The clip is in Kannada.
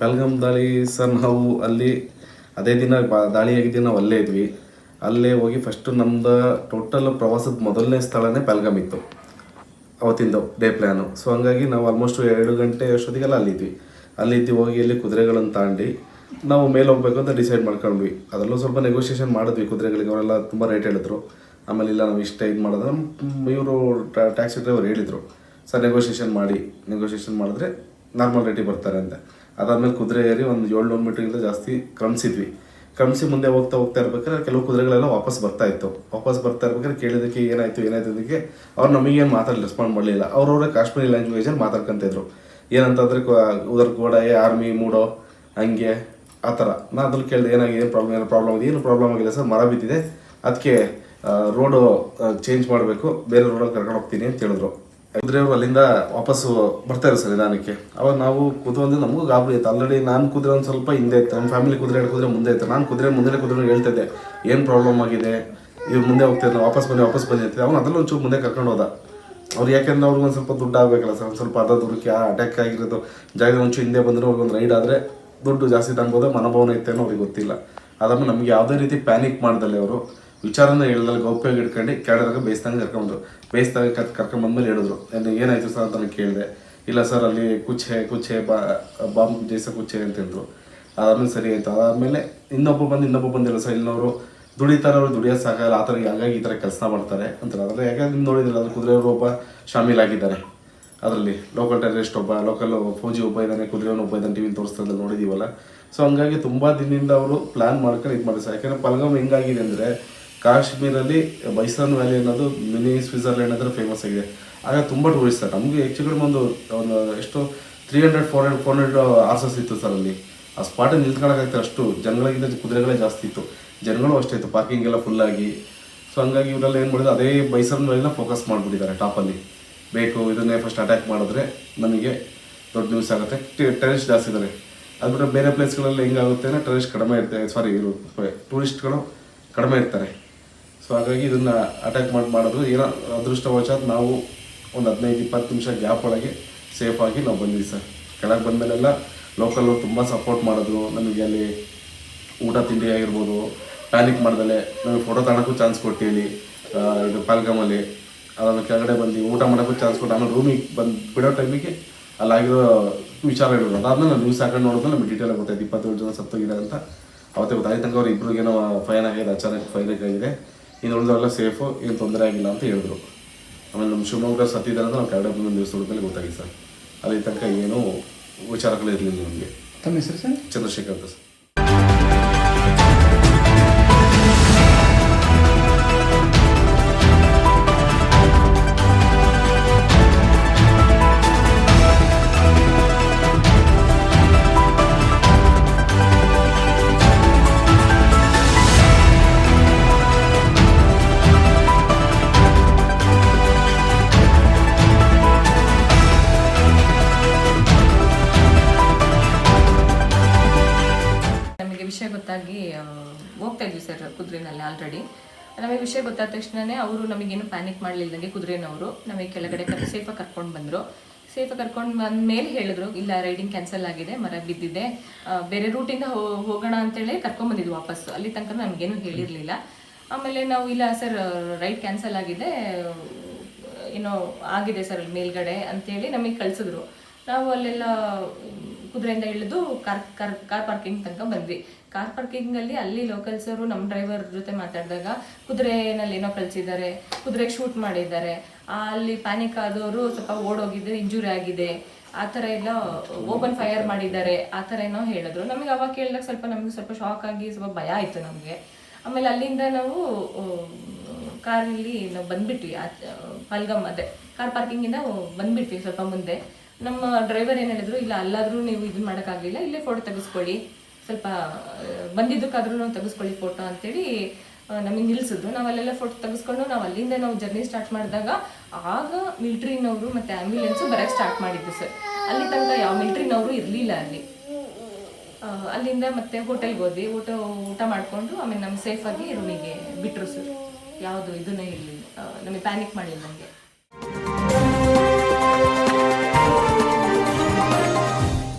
ಪಲ್ಗಮ್ ದಾಳಿ ಸರ್, ನಾವು ಅಲ್ಲಿ ಅದೇ ದಿನ ಬಾ ದಾಳಿ ಆಗಿದ್ದು ನಾವು ಅಲ್ಲೇ ಇದ್ವಿ. ಅಲ್ಲೇ ಹೋಗಿ ಫಸ್ಟು ನಮ್ದು ಟೋಟಲ್ ಪ್ರವಾಸದ ಮೊದಲನೇ ಸ್ಥಳನೇ ಪೆಲ್ಗಮ್ ಇತ್ತು. ಅವತ್ತಿಂದು ಡೇ ಪ್ಲ್ಯಾನು ಸೊ ಹಂಗಾಗಿ ನಾವು ಆಲ್ಮೋಸ್ಟ್ ಎರಡು ಗಂಟೆ ಅಷ್ಟೊತ್ತಿಗೆಲ್ಲ ಅಲ್ಲಿದ್ವಿ ಅಲ್ಲಿದ್ದು ಹೋಗಿ ಅಲ್ಲಿ ಕುದುರೆಗಳನ್ನು ತಾಂಡಿ ನಾವು ಮೇಲೆ ಹೋಗ್ಬೇಕು ಅಂತ ಡಿಸೈಡ್ ಮಾಡ್ಕೊಂಡ್ವಿ. ಅದರಲ್ಲೂ ಸ್ವಲ್ಪ ನೆಗೋಷಿಯೇಷನ್ ಮಾಡಿದ್ವಿ ಕುದುರೆಗಳಿಗೆ. ಅವರೆಲ್ಲ ತುಂಬ ರೇಟ್ ಹೇಳಿದ್ರು. ಆಮೇಲೆ ಇಲ್ಲ, ನಾವು ಇಷ್ಟ ಇದು ಮಾಡಿದ್ರೆ ಇವರು ಟ್ಯಾಕ್ಸಿ ಡ್ರೈವರ್ ಹೇಳಿದರು. ಸರ್ ನೆಗೋಷಿಯೇಷನ್ ಮಾಡಿ ನೆಗೋಷಿಯೇಷನ್ ಮಾಡಿದ್ರೆ ನಾರ್ಮಲ್ ರೇಟಿಗೆ ಬರ್ತಾರೆ ಅಂತ ಅದಾದ್ಮೇಲೆ ಕುದುರೆ ಏರಿ ಒಂದು ಏಳ್ನೂರು ಮೀಟ್ರಿಂದ ಜಾಸ್ತಿ ಕ್ರಮಿಸಿದ್ವಿ. ಕ್ರಮಿಸಿ ಮುಂದೆ ಹೋಗ್ತಾ ಹೋಗ್ತಾ ಇರ್ಬೇಕಾದ್ರೆ ಕೆಲವು ಕುದುರೆಗಳೆಲ್ಲ ವಾಪಸ್ ಬರ್ತಾ ಇತ್ತು. ವಾಪಸ್ ಬರ್ತಾ ಇರ್ಬೇಕಾದ್ರೆ ಕೇಳಿದಕ್ಕೆ ಏನಾಯ್ತು ಏನಾಯ್ತು ಅದಕ್ಕೆ ಅವ್ರು ನಮಗೇನು ಮಾತಾಡಿ ರೆಸ್ಪಾಂಡ್ ಮಾಡಲಿಲ್ಲ. ಅವ್ರವ್ರೇ ಕಾಶ್ಮೀರಿ ಲ್ಯಾಂಗ್ವೇಜಲ್ಲಿ ಮಾತಾಡ್ಕೊಂತಿದ್ರು ಏನಂತಂದ್ರೆ ಉದರ್ ಗೋಡ ಏ ಆರ್ಮಿ ಮೂಡೋ, ಹಂಗೆ, ಆ ಥರ. ನಾನು ಅದ್ರಲ್ಲಿ ಕೇಳಿದೆ, ಏನಾಗಿದೆ, ಏನು ಪ್ರಾಬ್ಲಮ್ ಏನು ಪ್ರಾಬ್ಲಮ್ ಇದೆ? ಏನು ಪ್ರಾಬ್ಲಮ್ ಆಗಿಲ್ಲ ಸರ್, ಮರ ಬಿದ್ದಿದೆ. ಅದಕ್ಕೆ ರೋಡು ಚೇಂಜ್ ಮಾಡಬೇಕು. ಬೇರೆ ರೋಡಲ್ಲಿ ಕರ್ಕೊಂಡು ಹೋಗ್ತೀನಿ ಅಂತ ಹೇಳಿದ್ರು. ಕುದುರೆಯವರು ಅಲ್ಲಿಂದ ವಾಪಸ್ಸು ಬರ್ತಾರೆ ಸರ್ ನಿಧಾನಕ್ಕೆ. ಅವಾಗ ನಾವು ಕೂತ್ಕೊಂಡು ನಮಗೂ ಗಾಬರಿ ಇತ್ತು ಆಲ್ರೆಡಿ ನಾನು ಕುದುರೆ ಒಂದು ಸ್ವಲ್ಪ ಹಿಂದೆ ಇತ್ತು. ನಮ್ಮ ಫ್ಯಾಮಿಲಿ ಕುದುರೆ ಕುದುರೆ ಮುಂದೆ ಇತ್ತು. ನಾನು ಕುದುರೆ ಮುಂದೆ ಕುದುರೆ ಹೇಳ್ತಾ ಇದ್ದೆ ಏನು ಪ್ರಾಬ್ಲಮ್ ಆಗಿದೆ? ಇವ್ರು ಮುಂದೆ ಹೋಗ್ತಿದ್ರು, ವಾಪಸ್ ಬನ್ನಿ ವಾಪಸ್ ಬನ್ನಿ ಅಂತ ಅವ್ನು ಅದ್ರಲ್ಲಿ ಒಂಚೂರು ಮುಂದೆ ಕರ್ಕೊಂಡು ಹೋದ. ಅವ್ರು ಯಾಕೆಂದ್ರೆ ಅವ್ರಿಗೆ ಒಂದು ಸ್ವಲ್ಪ ದುಡ್ಡು ಆಗಬೇಕಲ್ಲ ಸರ್. ಒಂದು ಸ್ವಲ್ಪ ಅರ್ಧ ಆ ಅಟ್ಯಾಕ್ ಆಗಿರೋದು ಜಾಗದ ಒಂಚೂರು ಹಿಂದೆ ಬಂದರೆ ಅವ್ರಿಗೆ ಒಂದು ರೈಡ್ ಆದರೆ ದುಡ್ಡು ಜಾಸ್ತಿ ತಗ್ಬೋದು ಮನೋಭಾವನೆ ಇತ್ತೇನೋ ಅವ್ರಿಗೆ ಗೊತ್ತಿಲ್ಲ. ಅದಾದ್ಮೇಲೆ ನಮಗೆ ಯಾವುದೇ ರೀತಿ ಪ್ಯಾನಿಕ್ ಮಾಡ್ದಲ್ಲೇ ಅವರು. ವಿಚಾರನ ಹೇಳಿದಾಗ ಗೌಪ್ಯವಾಗಿ ಇಟ್ಕೊಂಡು ಕೇಳಿದಾಗ ಬೇಯಿಸ್ದಂಗೆ ಕರ್ಕೊಂಡ್ರು ಬೇಯಿಸ್ದಾಗ ಕರ್ ಕರ್ಕೊಂಬಂದ್ಮೇಲೆ ಹೇಳಿದ್ರು. ಏನು ಏನಾಯಿತು ಸರ್? ಅಂತ ಕೇಳಿದೆ. ಇಲ್ಲ ಸರ್, ಅಲ್ಲಿ ಕುಚ್ಚೆ ಕುಚ್ಚೆ ಬಾ, ಬಾಂಬ್, ಜೈಸ ಕುಚ್ಚೆ ಅಂತ ಹೇಳಿದ್ರು. ಅದಾದ್ಮೇಲೆ ಸರಿ ಆಯ್ತು. ಅದಾದ್ಮೇಲೆ ಇನ್ನೊಬ್ಬ ಬಂದು ಇನ್ನೊಬ್ಬ ಬಂದಿಲ್ಲ ಸರ್. ಇಲ್ಲಿನವರು ದುಡಿತಾರೆ ಅವ್ರು ದುಡಿಯೋ ಸಾಕಾಗಲ್ಲ ಆ ಥರ ಹಂಗಾಗಿ ಈ ಥರ ಕೆಲಸ ಮಾಡ್ತಾರೆ? ಅಂತಾರೆ. ಅದರಲ್ಲಿ ಯಾಕಂದ್ರೆ ನೀವು ನೋಡಿದ್ರಲ್ಲ ಅದು ಕುದುರೆಯವರು ಒಬ್ಬ ಶಾಮೀಲಾಗಿದ್ದಾರೆ ಅದರಲ್ಲಿ ಲೋಕಲ್ ಟೆರರಿಸ್ಟ್ ಒಬ್ಬ, ಲೋಕಲ್ ಫೌಜಿ ಒಬ್ಬ ಇದ್ದಾನೆ, ಕುದುರೆಯವನು ಒಬ್ಬ ಇದ್ದಾನೆ ಟಿವಿಲಿ ತೋರಿಸ್ತಾ ನೋಡಿದೀವಲ್ಲ. ಸೊ ಹಂಗಾಗಿ ತುಂಬ ದಿನದಿಂದ ಅವರು ಪ್ಲಾನ್ ಮಾಡ್ಕೊಂಡು ಇದು ಮಾಡಿ ಸರ್. ಯಾಕಂದ್ರೆ ಪಲ್ಗಮ್ ಹೆಂಗಾಗಿದೆ ಅಂದರೆ ಕಾಶ್ಮೀರಲ್ಲಿ ಬೈಸನ್ ವ್ಯಾಲಿ ಅನ್ನೋದು ಮಿನಿ ಸ್ವಿಟ್ಜರ್ಲ್ಯಾಂಡ್ ಅಂದರೆ ಫೇಮಸ್ ಆಗಿದೆ. ಆಗ ತುಂಬ ಟೂರಿಸ್ಟ್ ಸರ್. ನಮಗೆ ಹೆಚ್ಚು ಕಡಿಮೆ ಒಂದು ಒಂದು ಎಷ್ಟು three hundred four hundred four hundred horses ಇತ್ತು ಸರ್ ಅಲ್ಲಿ. ಆ ಸ್ಪಾಟಲ್ಲಿ ನಿಲ್ಕೊಳಕ್ಕಾಗ್ತದೆ ಅಷ್ಟು. ಜನಗಳಿಗಿಂತ ಕುದುರೆಗಳೇ ಜಾಸ್ತಿ ಇತ್ತು. ಜನಗಳು ಅಷ್ಟೇ ಇತ್ತು. ಪಾರ್ಕಿಂಗ್ ಎಲ್ಲ ಫುಲ್ಲಾಗಿ ಸೊ ಹಂಗಾಗಿ ಇವರೆಲ್ಲ ಏನು ಮಾಡಿದ್ರು, ಅದೇ ಬೈಸನ್ ಮೇಲೆಲ್ಲ ಫೋಕಸ್ ಮಾಡಿಬಿಟ್ಟಿದ್ದಾರೆ ಟಾಪಲ್ಲಿ ಬೇಕು, ಇದನ್ನೇ ಫಸ್ಟ್ ಅಟ್ಯಾಕ್ ಮಾಡಿದ್ರೆ ನಮಗೆ ದೊಡ್ಡ ನ್ಯೂಸ್ ಆಗುತ್ತೆ. ಟೆರಿಸ್ ಜಾಸ್ತಿ ಇದ್ದಾರೆ ಅದು ಬಿಟ್ಟರೆ ಬೇರೆ ಪ್ಲೇಸ್ಗಳಲ್ಲಿ ಹೆಂಗಾಗುತ್ತೆ ಅಂದರೆ ಟೆರಿಸ್ಟ್ ಕಡಿಮೆ ಇರ್ತಾರೆ ಸಾರಿ ಇವರು ಟೂರಿಸ್ಟ್ಗಳು ಕಡಿಮೆ ಇರ್ತಾರೆ. ಸೊ ಹಾಗಾಗಿ ಇದನ್ನು ಅಟ್ಯಾಕ್ ಮಾಡಿ ಮಾಡಿದ್ರು. ಏನೋ ಅದೃಷ್ಟವಶಾತ್ ನಾವು ಒಂದು ಹದಿನೈದು ಇಪ್ಪತ್ತು ನಿಮಿಷ ಗ್ಯಾಪ್ ಒಳಗೆ ಸೇಫಾಗಿ ನಾವು ಬಂದ್ವಿ ಸರ್. ಕೆಳಗೆ ಬಂದಮೇಲೆಲ್ಲ ಲೋಕಲ್ಲು ತುಂಬ ಸಪೋರ್ಟ್ ಮಾಡಿದ್ರು. ನಮಗೆ ಅಲ್ಲಿ ಊಟ ತಿಂಡಿ ಆಗಿರ್ಬೋದು ಪ್ಯಾನಿಕ್ ಮಾಡ್ದಲೆ ನಮಗೆ ಫೋಟೋ ತಗೊಳಕ್ಕೂ ಚಾನ್ಸ್ ಕೊಟ್ಟಿಲ್ಲಿ ಆ, ಇದು ಪಾಲ್ಗಮಲ್ಲಿ ಅದಾದ ಕೆಳಗಡೆ ಬಂದು ಊಟ ಮಾಡೋಕ್ಕೂ ಚಾನ್ಸ್ ಕೊಟ್ಟು ಆಮೇಲೆ ರೂಮಿಗೆ ಬಂದು ಬಿಡೋ ಟೈಮಿಗೆ ಅಲ್ಲಾಗಿರೋ ವಿಚಾರ ಇಡೋದು ಅದಾದ್ಮೇಲೆ ನಾನು ನ್ಯೂಸ್ ಹಾಕೊಂಡು ನೋಡಿದ್ರೆ ನಮಗೆ ಡೀಟೇಲ್ ಗೊತ್ತಾಯ್ತು. ಇಪ್ಪತ್ತೇಳು ಜನ ಸತ್ತೋಗಿದ್ದಾರೆ ಅಂತ. ಅವತ್ತೇ ಗೊತ್ತಾಯ್ತು. ಅವ್ರು ಇಬ್ರಿಗೇನೋ ಫೈನ್ ಆಗಿದೆ ಅಚಾನಕ್ ಫೈನ್ ಆಗಿದೆ. ಇನ್ನು ಉಳಿದವರೆಲ್ಲ ಸೇಫು ಏನು ತೊಂದರೆ ಆಗಿಲ್ಲ ಅಂತ ಹೇಳಿದ್ರು. ಆಮೇಲೆ ನಮ್ಮ ಶಿವಮೊಗ್ಗ ಸತ್ತಿದ್ದಾರೆ ಅಂತ ನಾವು ಕೆಳಗಡೆ ಬಂದು ನ್ಯೂಸ್ ಮೇಲೆ ಗೊತ್ತಾಗಿದೆ ಸರ್. ಅಲ್ಲಿ ತನಕ ಏನೂ ವಿಚಾರಗಳು ಇರಲಿಲ್ಲ ನಮಗೆ. ತಮ್ಮ ಹೆಸರು ಸರ್? ಚಂದ್ರಶೇಖರ್ ಅಂತ ಸರ್. ಆ, ಹೋಗ್ತಾ ಇದ್ವಿ ಸರ್ ಕುದುರೆನಲ್ಲಿ ಆಲ್ರೆಡಿ ನಮಗೆ ವಿಷಯ ಗೊತ್ತಾದ ತಕ್ಷಣನೇ ಅವರು ನಮಗೇನು ಪ್ಯಾನಿಕ್ ಮಾಡಲಿಲ್ಲದಂಗೆ ಕುದುರೆನವರು ನಮಗೆ ಕೆಳಗಡೆ ಸೇಫಾಗಿ ಕರ್ಕೊಂಡು ಬಂದರು. ಸೇಫಾಗಿ ಕರ್ಕೊಂಡು ಬಂದ ಮೇಲೆ ಹೇಳಿದ್ರು ಇಲ್ಲ ರೈಡಿಂಗ್ ಕ್ಯಾನ್ಸಲ್ ಆಗಿದೆ ಮರ ಬಿದ್ದಿದೆ ಬೇರೆ ರೂಟಿಂದ ಹೋಗೋಣ ಅಂತೇಳಿ ಕರ್ಕೊಂಡ್ಬಂದಿದ್ವಿ ವಾಪಸ್. ಅಲ್ಲಿ ತನಕ ನಮಗೇನು ಹೇಳಿರಲಿಲ್ಲ. ಆಮೇಲೆ ನಾವು ಇಲ್ಲ ಸರ್ ರೈಡ್ ಕ್ಯಾನ್ಸಲ್ ಆಗಿದೆ ಏನೋ ಆಗಿದೆ ಸರ್ ಅಲ್ಲಿ ಮೇಲ್ಗಡೆ ಅಂತೇಳಿ ನಮಗೆ ಕಳಿಸಿದ್ರು. ನಾವು ಅಲ್ಲೆಲ್ಲ ಕುದುರೆಯಿಂದ ಇಳಿದು ಕಾರ್ ಕಾರ್ ಕಾರ್ ಪಾರ್ಕಿಂಗ್ ತನಕ ಬಂದ್ವಿ. ಕಾರ್ ಪಾರ್ಕಿಂಗಲ್ಲಿ ಅಲ್ಲಿ ಲೋಕಲ್ಸ್ ಅವರು ನಮ್ಮ ಡ್ರೈವರ್ ಜೊತೆ ಮಾತಾಡಿದಾಗ ಕುದುರೆನಲ್ಲಿ ಏನೋ ಕಳಿಸಿದ್ದಾರೆ, ಕುದುರೆಗೆ ಶೂಟ್ ಮಾಡಿದ್ದಾರೆ. ಅಲ್ಲಿ ಪ್ಯಾನಿಕ್ ಆದವರು ಸ್ವಲ್ಪ ಓಡೋಗಿದ್ದು ಇಂಜುರಿ ಆಗಿದೆ. ಆ ಥರ ಎಲ್ಲ ಓಪನ್ ಫೈರ್ ಮಾಡಿದ್ದಾರೆ. ಆ ಥರ ಏನೋ ಹೇಳಿದ್ರು. ನಮಗೆ ಅವಾಗ ಕೇಳಿದಾಗ ಸ್ವಲ್ಪ ನಮಗೆ ಸ್ವಲ್ಪ ಶಾಕ್ ಆಗಿ ಸ್ವಲ್ಪ ಭಯ ಆಯಿತು ನಮಗೆ. ಆಮೇಲೆ ಅಲ್ಲಿಂದ ನಾವು ಕಾರಲ್ಲಿ ನಾವು ಬಂದ್ಬಿಟ್ವಿ. ಪಲ್ಗಮ್ ಅದೇ. ಕಾರ್ ಪಾರ್ಕಿಂಗಿಂದ ಬಂದ್ಬಿಟ್ವಿ ಸ್ವಲ್ಪ ಮುಂದೆ. ನಮ್ಮ ಡ್ರೈವರ್ ಏನು ಹೇಳಿದ್ರು, ಇಲ್ಲ, ಅಲ್ಲಾದರೂ ನೀವು ಇದು ಮಾಡೋಕ್ಕಾಗಲಿಲ್ಲ, ಇಲ್ಲೇ ಫೋಟೋ ತೆಗೆಸ್ಕೊಳ್ಳಿ. ಸ್ವಲ್ಪ ಬಂದಿದ್ದಕ್ಕಾದ್ರೂ ತೆಗೆಸ್ಕೊಳ್ಳಿ ಫೋಟೋ ಅಂತೇಳಿ ನಮಗೆ ನಿಲ್ಲಿಸಿದ್ರು ನಾವು ಅಲ್ಲೆಲ್ಲ ಫೋಟೋ ತೆಗೆಸ್ಕೊಂಡು ನಾವು ಅಲ್ಲಿಂದ ನಾವು ಜರ್ನಿ ಸ್ಟಾರ್ಟ್ ಮಾಡಿದಾಗ, ಆಗ ಮಿಲ್ಟ್ರಿನವರು ಮತ್ತು ಆ್ಯಂಬ್ಯುಲೆನ್ಸು ಬರೋಕ್ಕೆ ಸ್ಟಾರ್ಟ್ ಮಾಡಿದ್ದು ಸರ್ ಅಲ್ಲಿ ತನಕ ಯಾವ ಮಿಲ್ಟ್ರಿನವರು ಇರಲಿಲ್ಲ ಅಲ್ಲಿ. ಅಲ್ಲಿಂದ ಮತ್ತೆ ಹೋಟೆಲ್ಗೆ ಹೋದ್ವಿ. ಊಟ ಊಟ ಮಾಡಿಕೊಂಡು ಆಮೇಲೆ ನಮ್ಮ ಸೇಫಾಗಿ ರೂಮಿಗೆ ಬಿಟ್ಟರು ಸರ್ ಯಾವುದು, ಇದನ್ನೇ ಇರಲಿಲ್ಲ. ನಮಗೆ ಪ್ಯಾನಿಕ್ ಮಾಡಿಲ್ಲ ನಮಗೆ.